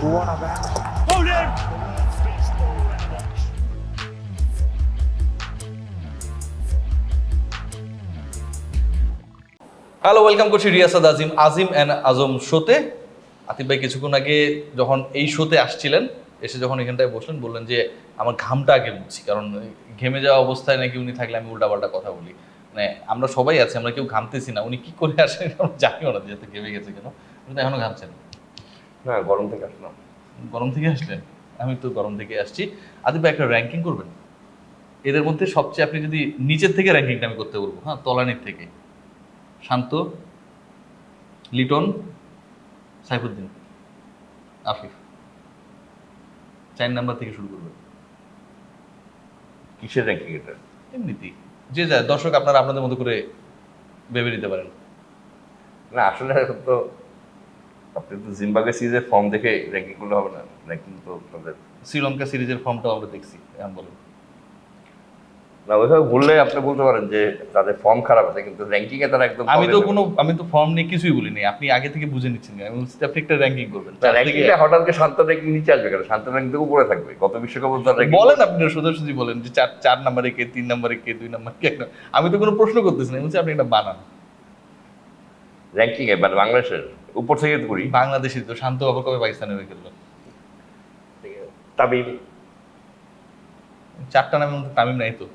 What about? Hello welcome করছি রিয়াসাদ আজিম আজিম and আজম শোতে আতিফ ভাই কিছুক্ষণ আগে যখন এই শোতে আসছিলেন, এসে যখন এখানটায় বসলেন, বললেন যে, আমার ঘামটা আগে মুছি, কারণ ঘেমে যাওয়া অবস্থায় নাকি উনি থাকলে আমি উল্টাপাল্টা কথা বলি। মানে আমরা সবাই আছি, আমরা কেউ ঘামতেছি না, উনি কি করে আসেন? জানিও না যাতে ঘেমে গেছে কেন। উনি তো এখনও ঘামছেন। না গরম থেকে আসলাম। গরম থেকে আসলেন আমি তো গরম থেকে আসছি। আদিব একটা র্যাঙ্কিং করবেন? এদের মধ্যে সবচেয়ে আপনি যদি নিচের থেকে র্যাঙ্কিংটা আমি করতে বলব হ্যাঁ তলানির থেকে। শান্ত লিটন সাইফুদ্দিন আফিফ। চার নাম্বার থেকে শুরু করবেন। কিসের র্যাঙ্কিং এটা? এমনিতেই। যে যায় দর্শক আপনারা আপনাদের মতো করে ভেবে নিতে পারেন। না আসলে তো আপনি তো জিম্বাবুয়ে সিরিজের ফর্ম দেখে র্যাঙ্কিং করলে হবে না। র্যাঙ্কিং তো তাদের শ্রীলঙ্কা সিরিজের ফর্মটাও আমরা দেখছি এখন বলুন। না ওইভাবে বললে আপনি বলতে পারেন যে তাদের ফর্ম খারাপ আছে কিন্তু র্যাঙ্কিং এ তারা একদম আমি তো কোনো আমি তো ফর্ম নিয়ে কিছুই বলিনি আপনি আগে থেকে বুঝে নিচ্ছেন আমি আপনি একটা র্যাঙ্কিং করবেন। র্যাঙ্কিংটা হঠাৎ করে শান্ত র্যাঙ্কিং নিচে আসবে কেন? শান্ত র্যাঙ্কিং তো উপরে থাকবে। গত বিশ্বকাপ বলেন আপনি সোজাসুজি বলেন যে চার চার নাম্বারে কে তিন নাম্বারে কে দুই নাম্বার কে? আমি তো কোনো প্রশ্ন করতেছি না বলছি আপনি একটা বানান। র্যাঙ্কিং এ মানে বাংলাদেশের উপর থেকে করি বাংলাদেশি তো শান্ত আবার কবে পাকিস্তানে হয়ে গেল তামিম। চারটা নামের মধ্যে তামিম নাই তো।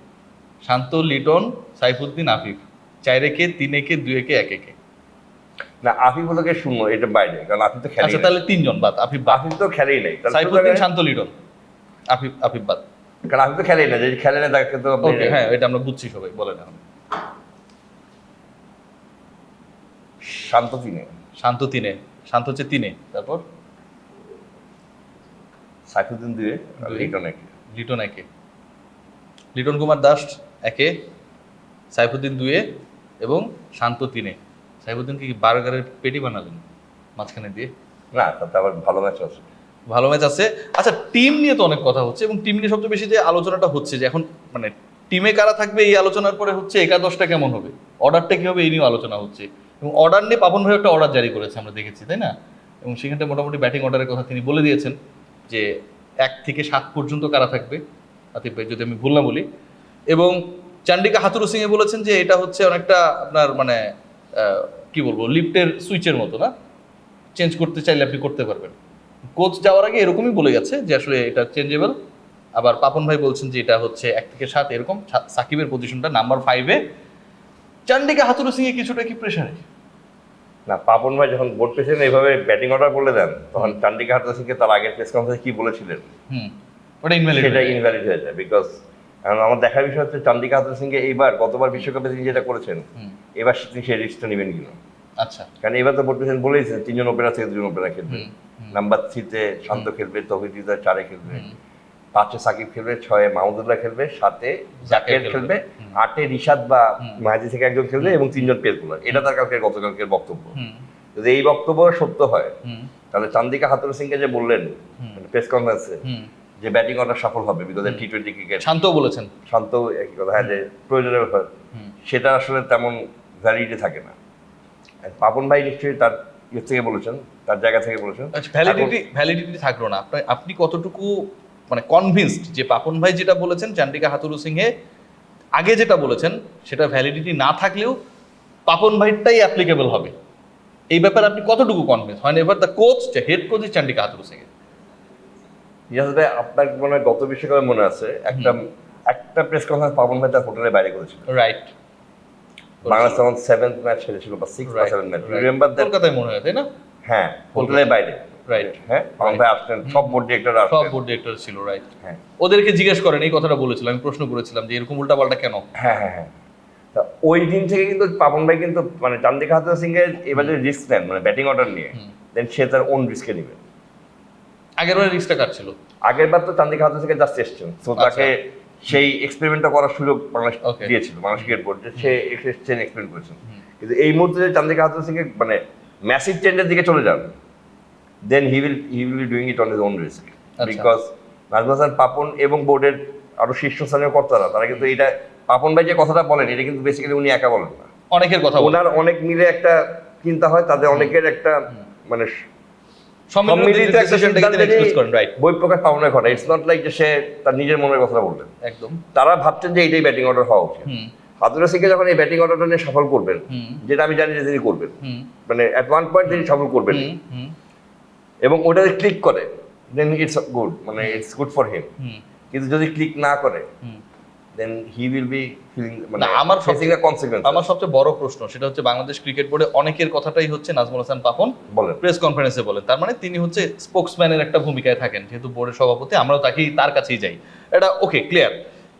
শান্ত লিটন সাইফুদ্দিন আফিফ। চাইরে কে তিনে কে দুয়ে কে একে না আফিফ হলোকে শূন্য এটা বাইরে কারণ আফিফ তো খেলেই আচ্ছা। তাহলে তিনজন বাদ আফিফ আফিফ তো খেলেই নাই সাইফুদ্দিন শান্ত লিটন। আফিফ আফিফ বাদ। কারণ আফিফ তো খেলেই না যদি খেলে না তাকে তো ওকে হ্যাঁ এটা আমরা বুঝছি সবাই বলেন এখন। শান্ত তিনে। শান্ত তিনে শান্ত হচ্ছে তিনে। তারপর? সাইফুদ্দিন দুয়ে লিটন একে। লিটন একে। লিটন কুমার দাস একে সাইফুদ্দিন দুয়ে এবং শান্ত তিনে। সাইফুদ্দিনকে কি বার্গারের পেটি বানালেন মাঝখানে দিয়ে? না তাতে আবার ভালো ম্যাচ আছে। ভালো ম্যাচ আছে। আচ্ছা টিম নিয়ে তো অনেক কথা হচ্ছে এবং টিম নিয়ে সবচেয়ে বেশি যে আলোচনাটা হচ্ছে যে এখন মানে টিমে কারা থাকবে এই আলোচনার পরে হচ্ছে একাদশটা কেমন হবে? অর্ডারটা কি হবে এই নিয়েও আলোচনা হচ্ছে? এবং অর্ডার নিয়ে পাপন ভাই একটা অর্ডার জারি করেছে, আমরা দেখেছি, তাই না? এবং সেখানটা মোটামুটি ব্যাটিং অর্ডারের কথা তিনি বলে দিয়েছেন যে এক থেকে সাত পর্যন্ত কারা থাকবে, আতিফ ভাই, যদি আমি ভুল না বলি। এবং চান্ডিকা হাতুরু সিংয়ে বলেছেন যে এটা হচ্ছে অনেকটা আপনার মানে কি বলব, লিফটের সুইচের মতো, না? চেঞ্জ করতে চাইলে আপনি করতে পারবেন। কোচ যাওয়ার আগে এরকমই বলে গেছে যে আসলে এটা চেঞ্জেবল আবার পাপন ভাই বলছেন যে এটা হচ্ছে এক থেকে সাত, এরকম। সাকিবের পজিশনটা নাম্বার ফাইভে চান্ডিকা হাতুরু সিং এ কিছুটা কি প্রেশারে না পাপন ভাই যখন বোর্ড পেয়েছেন এইভাবে ব্যাটিং অর্ডার বলে দেন তখন চান্ডিকা হারদা সিংকে তার আগের প্রেস কনফারেন্সে কি বলেছিলেন? ওটা ইনভ্যালিড সেটা ইনভ্যালিড হয়ে যায় বিকজ আমার দেখার বিষয় হচ্ছে চান্ডিকা হারদা সিংকে এইবার গতবার বিশ্বকাপে তিনি যেটা করেছেন এবার তিনি সেই রিস্কটা নেবেন কিনা? আচ্ছা। কারণ এবার তো বোর্ড পেয়েছেন বলেইছেন তিনজন ওপেনার থেকে দুজন ওপেনার খেলবে। নাম্বার থ্রিতে শান্ত খেলবে তহিদিদার চারে খেলবে। পাঁচে সাকিব খেলবে ছয়ে মাহমুদুল্লাহ খেলবে সাতে জাকের খেলবে। আটে রিশাদ বা মাহাজি থেকে একজন খেলবে এবং তিনজন পেস বোলার। এটা তার কালকে গতকালকের বক্তব্য। যদি এই বক্তব্য সত্য হয় তাহলে চান্দিকা হাতুর সিংকে যে বললেন প্রেস কনফারেন্সে যে ব্যাটিং অর্ডার সফল হবে because T twenty cricket Shanto বলেছেন। শান্ত একই কথা হ্যাঁ যে প্রয়োজনের ব্যাপার সেটা আসলে তেমন ভ্যালিডিটি থাকে না। পাপন ভাই নিশ্চয়ই তার ইয়ে থেকে বলেছেন তার জায়গা থেকে বলেছেন। আচ্ছা ভ্যালিডিটি ভ্যালিডিটি থাকল না। আপনি আপনি কতটুকু মানে কনভিন্সড যে পাপন ভাই যেটা বলেছেন চান্ডিকা হাতুরু সিংহে আগে যেটা বলেছেন সেটা ভ্যালিডিটি না থাকলেও পাপন ভাইটাই অ্যাপ্লিকেবল হবে। এই ব্যাপারে আপনি কতটুকু কনভিন্স হয় এবার দ্য কোচ যে head coach is Chandika Hathurusingha ইয়াস ভাই আপনার মনে গত বিশ্বকাপে মনে আছে? একটা একটা প্রেস কনফারেন্স পাপন ভাই তার হোটেলের বাইরে করেছিল। রাইট বাংলাদেশ তখন সেভেন্থ ম্যাচ খেলেছিল বা সিক্স বা সেভেন ম্যাচ রিমেম্বার দ্যাট কলকাতায় মনে হয় তাই না? হ্যাঁ হোটেলের বাইরে। রাইট হ্যাঁ? পাপন ভাই সব বোর্ড ডিরেক্টর সব বোর্ড ডিরেক্টর ছিল রাইট হ্যাঁ। ওদেরকে জিজ্ঞেস করেন এই কথাটা বলেছিলাম আমি প্রশ্ন করেছিলাম যে এরকম উল্টাপাল্টা কেন? হ্যাঁ হ্যাঁ হ্যাঁ। তা ওই দিন থেকে কিন্তু পাপন ভাই কিন্তু মানে চান্দিকা সিং এর এবার রিস্ক নেন মানে ব্যাটিং অর্ডার নিয়ে। দেন সে তার ওন রিস্কে নেবে। আগের বার রিক্সটা কার ছিল? আগের বার তো চান্দিকা হাতুয়া সিং এর জাস্ট এসছেন তো তাকে সেই এক্সপেরিমেন্টটা করার সুযোগ বাংলাদেশ আচ্ছা। দিয়েছিল বাংলাদেশ ক্রিকেট বোর্ড সে এক্সপেরিমেন্ট এক্সপেরিমেন্ট করেছেন কিন্তু এই মুহূর্তে চান্দিকা হাতুয়া সিং এর মানে ম্যাসিভ চেঞ্জের দিকে চলে যান। Then he will he will be doing it on his own risk. Because Nazmul Hasan Papon এবং বোর্ডের আরও শীর্ষস্থানীয় কর্তারা তারা কিন্তু এটা পাপন ভাই যে কথাটা বলেন এটা কিন্তু বেসিক্যালি উনি একা বলেন না। অনেকের কথা ওনার অনেক মিলে একটা চিন্তা হয় তাদের অনেকের একটা মানে সম্মিলিত একটা ডিসিশনটাকে তিনি করেন রাইট বই প্রকাশ পাওনা ঘটে ইটস নট লাইক যে সে তার নিজের মনের কথা বললেন। একদম। তারা ভাবছেন যে এইটাই ব্যাটিং অর্ডার হওয়া উচিত। হুম। হাতুরা সিংকে যখন এই ব্যাটিং অর্ডারটা নিয়ে সফল করবেন যেটা আমি জানি যে তিনি করবেন। মানে অ্যাট ওয়ান পয়েন্ট তিনি সফল করবেন এবং ওটা ক্লিক করে দেন ইটস গুড মানে ইটস গুড ফর হিম। কিন্তু যদি ক্লিক না করে then he will be feeling মানে আমার ফেসিং দ্য কনসিকুয়েন্স আমার সবচেয়ে বড় প্রশ্ন সেটা হচ্ছে বাংলাদেশ ক্রিকেট বোর্ডে অনেকের কথাটাই হচ্ছে নাজমুল হাসান পাপন বলেন। প্রেস কনফারেন্সে বলেন। তার মানে তিনি হচ্ছে স্পোক্সম্যানের একটা ভূমিকায় থাকেন যেহেতু বোর্ডের সভাপতি আমরাও তাকেই তার কাছেই যাই। এটা ওকে ক্লিয়ার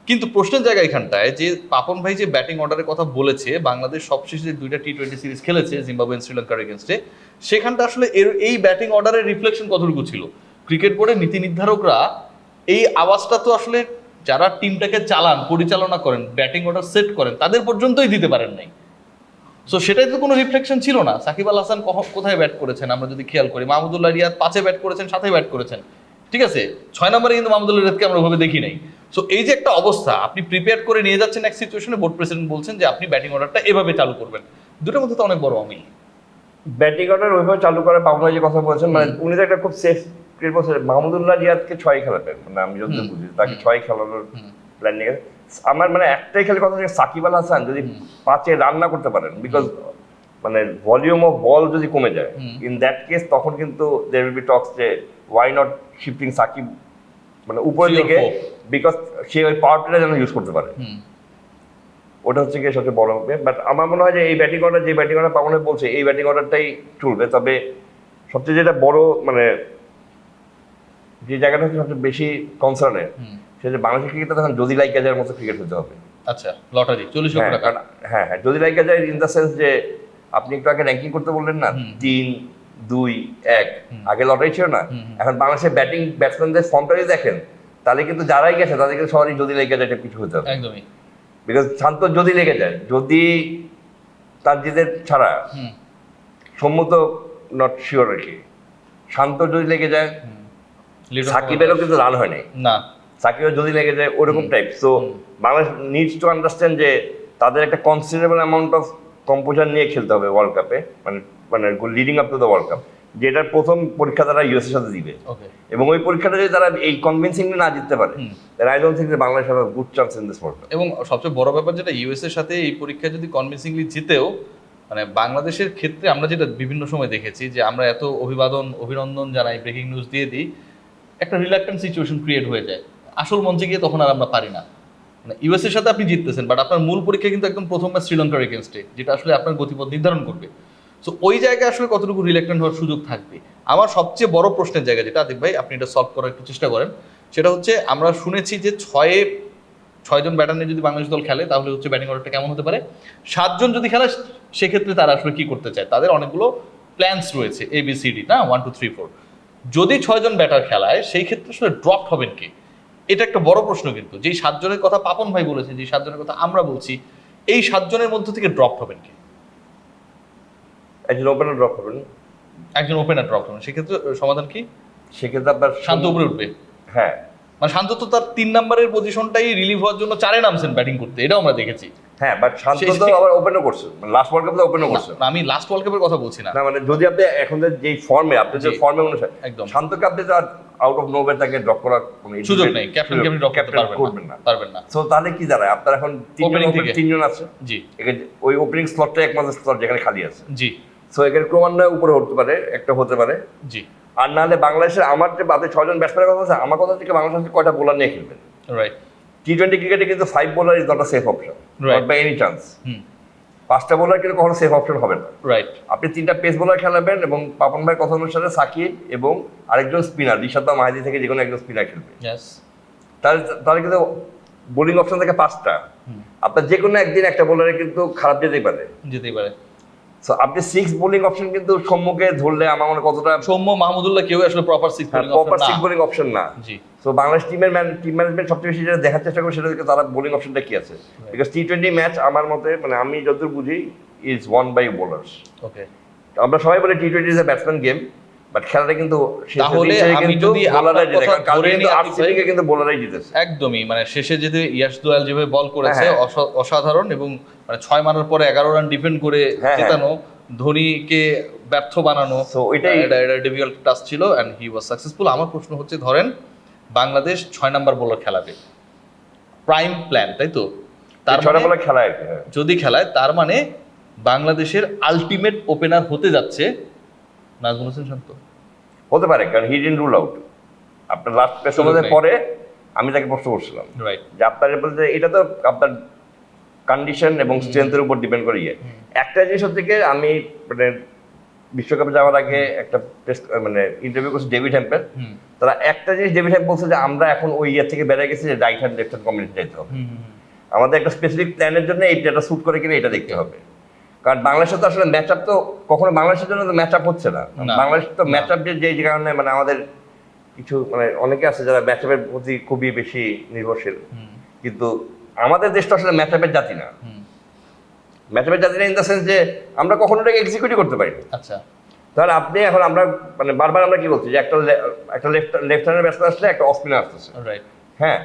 কিন্তু প্রশ্নের জায়গা এখানটায় যে পাপন ভাই যে ব্যাটিং অর্ডারের কথা বলেছে, বাংলাদেশ সবশেষে যে দুইটা টি টোয়েন্টি সিরিজ খেলেছে জিম্বাবুয়েন শ্রীলঙ্কার এগেনস্টে সেখানটা আসলে এর এই ব্যাটিং অর্ডারের রিফ্লেকশন কতটুকু ছিল? ক্রিকেট বোর্ডের নীতি নির্ধারকরা এই আওয়াজটা তো আসলে যারা টিমটাকে চালান, পরিচালনা করেন ব্যাটিং অর্ডার সেট করেন, তাদের পর্যন্তই দিতে পারেন নাই। সো সেটাই তো কোনো রিফ্লেকশন ছিল না। সাকিব আল হাসান কোথায় ব্যাট করেছেন? আমরা যদি খেয়াল করি, মাহমুদুল্লাহ রিয়াদ পাঁচে ব্যাট করেছেন সাথে ব্যাট করেছেন। ঠিক আছে? ছয় নম্বরে কিন্তু মাহমুদুল্লাহ রিয়াদকে আমরা ওভাবে দেখি নাই। সো এই যে একটা অবস্থা আপনি প্রিপেয়ার করে নিয়ে যাচ্ছেন এক সিচুয়েশনে বোর্ড প্রেসিডেন্ট বলছেন যে আপনি ব্যাটিং অর্ডারটা এভাবে চালু করবেন। দুটোর মধ্যে তো অনেক বড় অমিল। ব্যাটিং অর্ডার ওইভাবে চালু করে পাবনা যে কথা বলছেন মানে উনি তো একটা খুব সেফ মাহমুদুল্লাহ রিয়াদকে ছয় খেলাবেন মানে আমি বুঝি তাকে ছয় খেলানোর প্ল্যান নিয়ে আমার মানে একটাই খেলে কথা সাকিব আল হাসান যদি পাঁচে রান না করতে পারেন বিকজ মানে ভলিউম অফ বল যদি কমে যায় ইন দ্যাট কেস তখন কিন্তু দের উইল বি টক্স যে ওয়াই নট শিফটিং সাকিব মানে উপরের দিকে বিকজ সে ওই পাওয়ার প্লেটা যেন ইউজ করতে পারে। ওটা হচ্ছে গিয়ে সবচেয়ে বড় হবে বাট আমার মনে হয় যে এই ব্যাটিং অর্ডার যে ব্যাটিং অর্ডার পাবনে বলছে এই ব্যাটিং অর্ডারটাই চলবে। তবে সবচেয়ে যেটা বড় মানে যে জায়গাটা হচ্ছে সবচেয়ে বেশি কনসার্নের সেটা বাংলাদেশের ক্রিকেটটা তখন যদি লাইক যায় মতো ক্রিকেট হতে হবে। আচ্ছা লটারি চল্লিশ লক্ষ হ্যাঁ টাকা। হ্যাঁ হ্যাঁ যদি লাইকা যায় ইন দ্য সেন্স যে আপনি একটু আগে র্যাঙ্কিং করতে বললেন না। তিন দুই এক। আগে লটারি ছিল না। এখন বাংলাদেশের ব্যাটিং ব্যাটসম্যানদের ফর্মটা যদি দেখেন তাহলে কিন্তু যারাই গেছে তাদের কিন্তু সবারই যদি লেগে যায় এটা কিছু হতে হবে। একদমই। বিকজ শান্ত যদি লেগে যায় যদি তার তানজিদের ছাড়া সম্মত নট শিওর আর কি। শান্ত যদি লেগে যায় সাকিবেরও কিন্তু রান হয় নাই না। সাকিবের যদি লেগে যায় ওরকম type so Bangladesh needs to understand যে তাদের একটা কনসিডারেবল অ্যামাউন্ট অফ কম্পোজার নিয়ে খেলতে হবে ওয়ার্ল্ড কাপে মানে মানে leading up to the world cup যেটার প্রথম পরীক্ষা তারা ইউএস এর সাথে দিবে। এবং ওই পরীক্ষাটা যদি তারা এই কনভিনসিংলি না জিততে পারে। আই ডোন্ট থিঙ্ক যে Bangladesh have good chance in this world এবং সবচেয়ে বড় ব্যাপার যেটা ইউএস এর সাথে এই পরীক্ষা যদি কনভিন্সিংলি জিতেও মানে বাংলাদেশের ক্ষেত্রে আমরা যেটা বিভিন্ন সময় দেখেছি যে আমরা এত অভিবাদন অভিনন্দন জানাই ব্রেকিং নিউজ দিয়ে দিই একটা রিল্যাক্টেন্ট সিচুয়েশন ক্রিয়েট হয়ে যায়। আসল মঞ্চে গিয়ে তখন আর আমরা পারি না। মানে ইউএস এর সাথে আপনি জিততেছেন বাট আপনার মূল পরীক্ষা কিন্তু একদম প্রথম ম্যাচ শ্রীলঙ্কার এগেনস্টে যেটা আসলে আপনার গতিপথ নির্ধারণ করবে। সো ওই জায়গায় আসলে কতটুকু রিল্যাক্টেন্ট হওয়ার সুযোগ থাকবে? আমার সবচেয়ে বড় প্রশ্নের জায়গা যেটা আদিক ভাই, আপনি এটা সলভ করার একটু চেষ্টা করেন। সেটা হচ্ছে, আমরা শুনেছি যে ছয়ে ছয়জন ব্যাটার নিয়ে যদি বাংলাদেশ দল খেলে, তাহলে হচ্ছে ব্যাটিং অর্ডারটা কেমন হতে পারে? সাতজন যদি খেলে, সেক্ষেত্রে তারা আসলে কি করতে চায়? তাদের অনেকগুলো প্ল্যান্স রয়েছে এ বি সি ডি না? ওয়ান টু থ্রি ফোর যদি ছয়জন ব্যাটার খেলায়, সেই ক্ষেত্রে আসলে ড্রপ হবেন কে? এটা একটা বড় প্রশ্ন কিন্তু। যেই সাতজনের কথা পাপন ভাই বলেছে যে সাতজনের কথা আমরা বলছি, এই সাতজনের মধ্যে থেকে ড্রপ হবেন কে? একজন ওপেনার ড্রপ করবেন একজন ওপেনার ড্রপ হবেন সেক্ষেত্রে সমাধান কি? সেক্ষেত্রে আপনার শান্ত উপরে উঠবে। হ্যাঁ। মানে শান্ত তো তার তিন নম্বরের পজিশনটাই রিলিভ হওয়ার জন্য চারে নামছেন ব্যাটিং করতে। এটাও আমরা দেখেছি। হ্যাঁ বাট শান্ত তো আবার ওপেনও করছে। লাস্ট ওয়ার্ল্ড কাপে ওপেনও করছে। আমি লাস্ট ওয়ার্ল্ড কাপের কথা বলছি না। মানে যদি আপনি এখন যে ফর্মে আপনি যে ফর্মে অনুসারে একদম। শান্তকে আপনি তো আউট অফ নোভের তাকে ড্রপ করার কোনো সুযোগ নেই। ক্যাপ্টেন ক্যাপ্টেন ড্রপ করতে পারবেন না। পারবেন না। সো তাহলে কি দাঁড়ায়? আপনার এখন তিনজন। তিনজন আছে? জি। ওই ওপেনিং স্লটটা একমাত্র স্লট যেখানে খালি আছে। জি। সো এখানে ক্রমান্বয়ে উপরে হতে পারে একটা হতে পারে। জি। আর নাহলে বাংলাদেশের আমার যে বাদে ছয়জন ব্যাটসম্যানের কথা আছে আমার কথা থেকে বাংলাদেশ কয়টা বোলার নিয়ে খেলবেন রাইট টি টোয়েন্টি ক্রিকেটে কিন্তু five bowler is not a safe option. Not by any chance hmm পাঁচটা বোলার কিন্তু কখনো সেফ অপশন হবে না। রাইট আপনি তিনটা পেস বোলার খেলাবেন এবং পাপন ভাইয়ের কথা অনুসারে সাকিব এবং আরেকজন স্পিনার রিশাদ বা মাহাদি থেকে যে কোনো একজন স্পিনার খেলবে। তাহলে তাহলে কিন্তু বোলিং অপশন থেকে পাঁচটা। আপনার যে কোনো একদিন একটা বোলারে কিন্তু খারাপ যেতেই পারে। যেতেই পারে। সো আপনি সিক্স বোলিং অপশন কিন্তু সম্মুখে ধরলে আমার মনে কতটা সৌম্য মাহমুদুল্লাহ কেউ আসলে proper six proper six bowling option না। জি। সো বাংলাদেশ টিমের ম্যান টিম ম্যানেজমেন্ট সবচেয়ে বেশি যেটা দেখার চেষ্টা করে সেটা হচ্ছে তারা বোলিং অপশনটা কি আছে। বিকজ টি টোয়েন্টি ম্যাচ আমার মতে মানে আমি যতদূর বুঝি is won by bowlers okay আমরা সবাই বলি T twenty is a batsman game but খেলাটা কিন্তু তাহলে আমি যদি বোলাররাই জিতে কিন্তু বোলাররাই জিতেছে। একদমই মানে শেষে যদি ইয়াস দোয়াল যেভাবে বল করেছে হ্যাঁ। অসাধারণ এবং মানে ছয় মারার পরে এগারো রান ডিফেন্ড করে হ্যাঁ, জেতানো ধোনিকে ব্যর্থ বানানো So, এটা ডিফিকাল্ট টাস্ক ছিল অ্যান্ড হি ওয়াজ সাকসেসফুল আমার প্রশ্ন হচ্ছে ধরেন বাংলাদেশ ছয় নাম্বার বলার খেলাবে। প্রাইম প্ল্যান তাই তো? তার মানে বলে খেলা আর কি, হ্যাঁ। যদি খেলায় তার মানে বাংলাদেশের আলটিমেট ওপেনার হতে যাচ্ছে নাজমুল হোসেন শান্ত। হতে পারে কারণ হি ডিন রুল আউট আপনার লাস্ট নেই। পরে আমি তাকে প্রশ্ন করছিলাম। যে আপনার বলতে এটা তো আপনার কন্ডিশন এবং স্ট্রেংথের উপর ডিপেন্ড করে ইয়ে। একটা জিনিস আমি মানে বিশ্বকাপে যাওয়ার আগে একটা press- মানে ইন্টারভিউ করছি ডেভিড হ্যাম্পের তারা একটা জিনিস ডেভিড হ্যাম্প বলছে যে আমরা এখন ওই ইয়ার থেকে বেড়ে গেছি যে right hand left hand community যেতে হবে। আমাদের একটা স্পেসিফিক প্ল্যানের জন্য প্লেয়ারটা শুট করে কিনা এটা দেখতে হবে। কারণ বাংলাদেশে তো আসলে ম্যাচ আপ তো কখনো বাংলাদেশের জন্য তো ম্যাচ আপ হচ্ছে না। বাংলাদেশ তো ম্যাচ আপ যে কারণে মানে আমাদের কিছু মানে অনেকে আছে যারা ম্যাচ আপের প্রতি খুবই বেশি নির্ভরশীল। কিন্তু আমাদের দেশটা আসলে ম্যাচ আপের জাতি না। ম্যাচ আপের জাতি না ইন দ্য সেন্স যে আমরা কখনো এটাকে এক্সিকিউটিভ করতে পারি আচ্ছা। তাহলে আপনি এখন আমরা মানে বারবার আমরা কি বলছি যে একটা একটা লেফট লেফট হ্যান্ডের ব্যাটসম্যান আসলে একটা অফ স্পিনার আসতেছে। রাইট হ্যাঁ।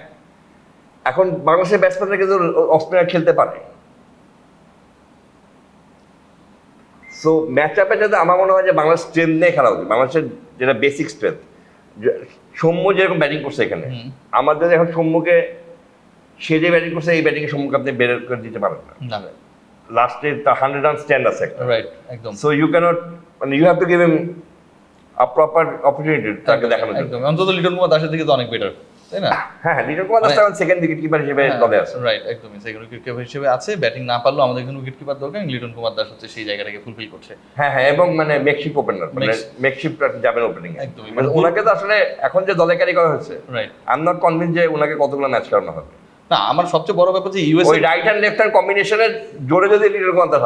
এখন বাংলাদেশের ব্যাটসম্যানরা কিন্তু অফ স্পিনার খেলতে পারে। সো ম্যাচ আপে যাতে আমার মনে হয় যে বাংলাদেশ স্ট্রেংথ নিয়ে খেলা উচিত। বাংলাদেশের যেটা বেসিক স্ট্রেংথ সৌম্য যেরকম ব্যাটিং করছে এখানে আমাদের এখন সৌম্যকে সে যে ব্যাটিং করছে এই ব্যাটিংয়ে সৌম্যকে আপনি বের করে দিতে পারেন না। লাস্টে তার হান্ড্রেড রান স্ট্যান্ড আছে একটা। রাইট একদম। সো ইউ ক্যানট মানে you have to give him a proper opportunity তাকে জন্য। একদম। অন্তত লিটন কুমার দাসের থেকে তো অনেক বেটার তাই না? হ্যাঁ হ্যাঁ লিটন কুমার দাস মানে- সেকেন্ড উইকেট কিপার হিসেবে দলে আছে। রাইট একদমই সেকেন্ড উইকেট কিপার হিসেবে আছে। ব্যাটিং না পারলেও আমাদের এখানে উইকেট কিপার দরকার লিটন কুমার দাস হচ্ছে সেই জায়গাটাকে ফুলফিল করছে। হ্যাঁ হ্যাঁ এবং মানে মেকশিপ ওপেনার মানে মেকশিপ যাবেন ওপেনিং একদমই। মানে ওনাকে তো আসলে এখন যে দলে ক্যারি করা হয়েছে right I am not convince যে ওনাকে কতগুলো ম্যাচ করানো হবে। না আমার সবচেয়ে বড় ব্যাপার যে ইউএস ওই রাইট হ্যান্ড লেফট হ্যান্ড কম্বিনেশনের জোরে যদি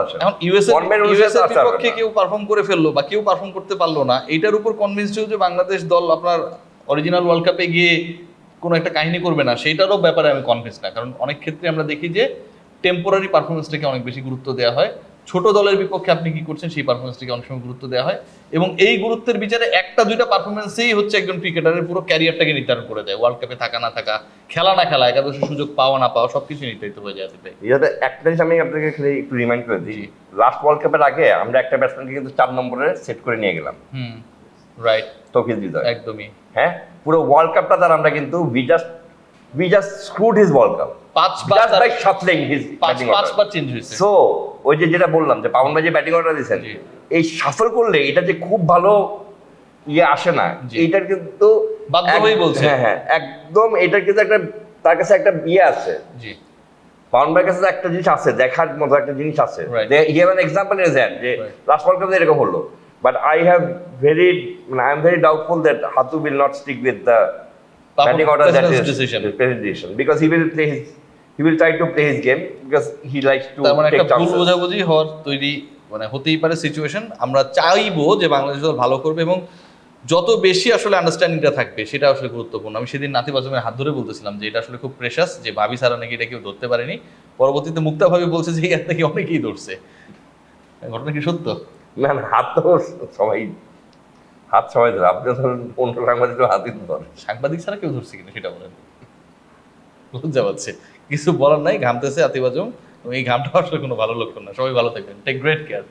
আসে এখন ইউএস ইউএস এর বিপক্ষে কেউ পারফর্ম করে ফেলল বা কেউ পারফর্ম করতে পারল না এটার উপর কনভিন্স যে বাংলাদেশ দল আপনার অরিজিনাল ওয়ার্ল্ড কাপে গিয়ে কোনো একটা কাহিনী করবে না সেইটারও ব্যাপারে আমি কনভিন্স না। কারণ অনেক ক্ষেত্রে আমরা দেখি যে টেম্পোরারি পারফরমেন্সটাকে অনেক বেশি গুরুত্ব দেওয়া হয়। ছোট দলের বিপক্ষে আপনি কি করছেন সেই পারফরমেন্সটাকে অনেক সময় গুরুত্ব দেওয়া হয়। এবং এই গুরুত্বের বিচারে একটা দুইটা পারফরমেন্সেই হচ্ছে একজন ক্রিকেটারের পুরো ক্যারিয়ারটাকে নির্ধারণ করে দেয়। ওয়ার্ল্ড কাপে থাকা না থাকা খেলা না খেলা একাদশ সুযোগ পাওয়া না পাওয়া সবকিছু নির্ধারিত হয়ে যায়। ইয়াতে একটা জিনিস আমি আপনাকে খালি একটু রিমাইন্ড করে দিই। লাস্ট ওয়ার্ল্ড কাপের আগে আমরা একটা ব্যাটসম্যানকে কিন্তু চার নম্বরে সেট করে নিয়ে গেলাম। হুম রাইট তৌকিদ হৃদয় একদমই। হ্যাঁ? পুরো ওয়ার্ল্ড কাপটা তার আমরা কিন্তু we just we just screwed his world cup just তার- বাই হিজ পাঁচ পাঁচবার চেঞ্জ হয়েছে। সো ওই যে যেটা বললাম যে পাবন ভাই যে ব্যাটিং অর্ডার দিয়েছেন এই সাফল করলে এটা যে খুব ভালো ইয়ে আসে না এইটার কিন্তু বাধ্য বলছে। হ্যাঁ হ্যাঁ একদম এটার কিন্তু একটা তার কাছে একটা ইয়ে আছে। জি। পাউন ভাইয়ের কাছে একটা জিনিস আছে দেখার মতো একটা জিনিস আছে. হি এক্সাম্পল হ্যান্ড যে লাস্ট ওয়ার্ল্ড কাপে এরকম হলো। আই হ্যাভ ভেরি মানে I am very doubtful that হাতু will not stick with the Pawan batting order that decision. decision because he will play his he will try to play his game because he likes to তার মানে take একটা ভুল chances. বোঝাবুঝি হওয়ার তৈরি মানে হতেই পারে সিচুয়েশন আমরা চাইব যে বাংলাদেশ দল ভালো করবে এবং যত বেশি আসলে আন্ডারস্ট্যান্ডিংটা থাকবে সেটা আসলে গুরুত্বপূর্ণ। আমি সেদিন নাতিব আজমের হাত ধরে বলতেছিলাম যে এটা আসলে খুব প্রেশাস যে ভাবি সারা নাকি এটা কেউ ধরতে পারেনি। পরবর্তীতে মুক্তা ভাবি বলছে যে এর থেকে অনেকেই ধরছে। ঘটনা কি সত্য? না না, হাত তো সবাই, হাত সবাই ধরে। আপনি ধরেন অন্য সাংবাদিক হাতই ধরে। সাংবাদিক ছাড়া কেউ ধরছে কিনা সেটা বলেন। লজ্জা পাচ্ছে। কিছু বলার নাই, ঘামতেছে আতিবাজম এই ঘামটা আসলে কোনো ভালো লক্ষণ না। সবাই ভালো থাকবেন। Take great care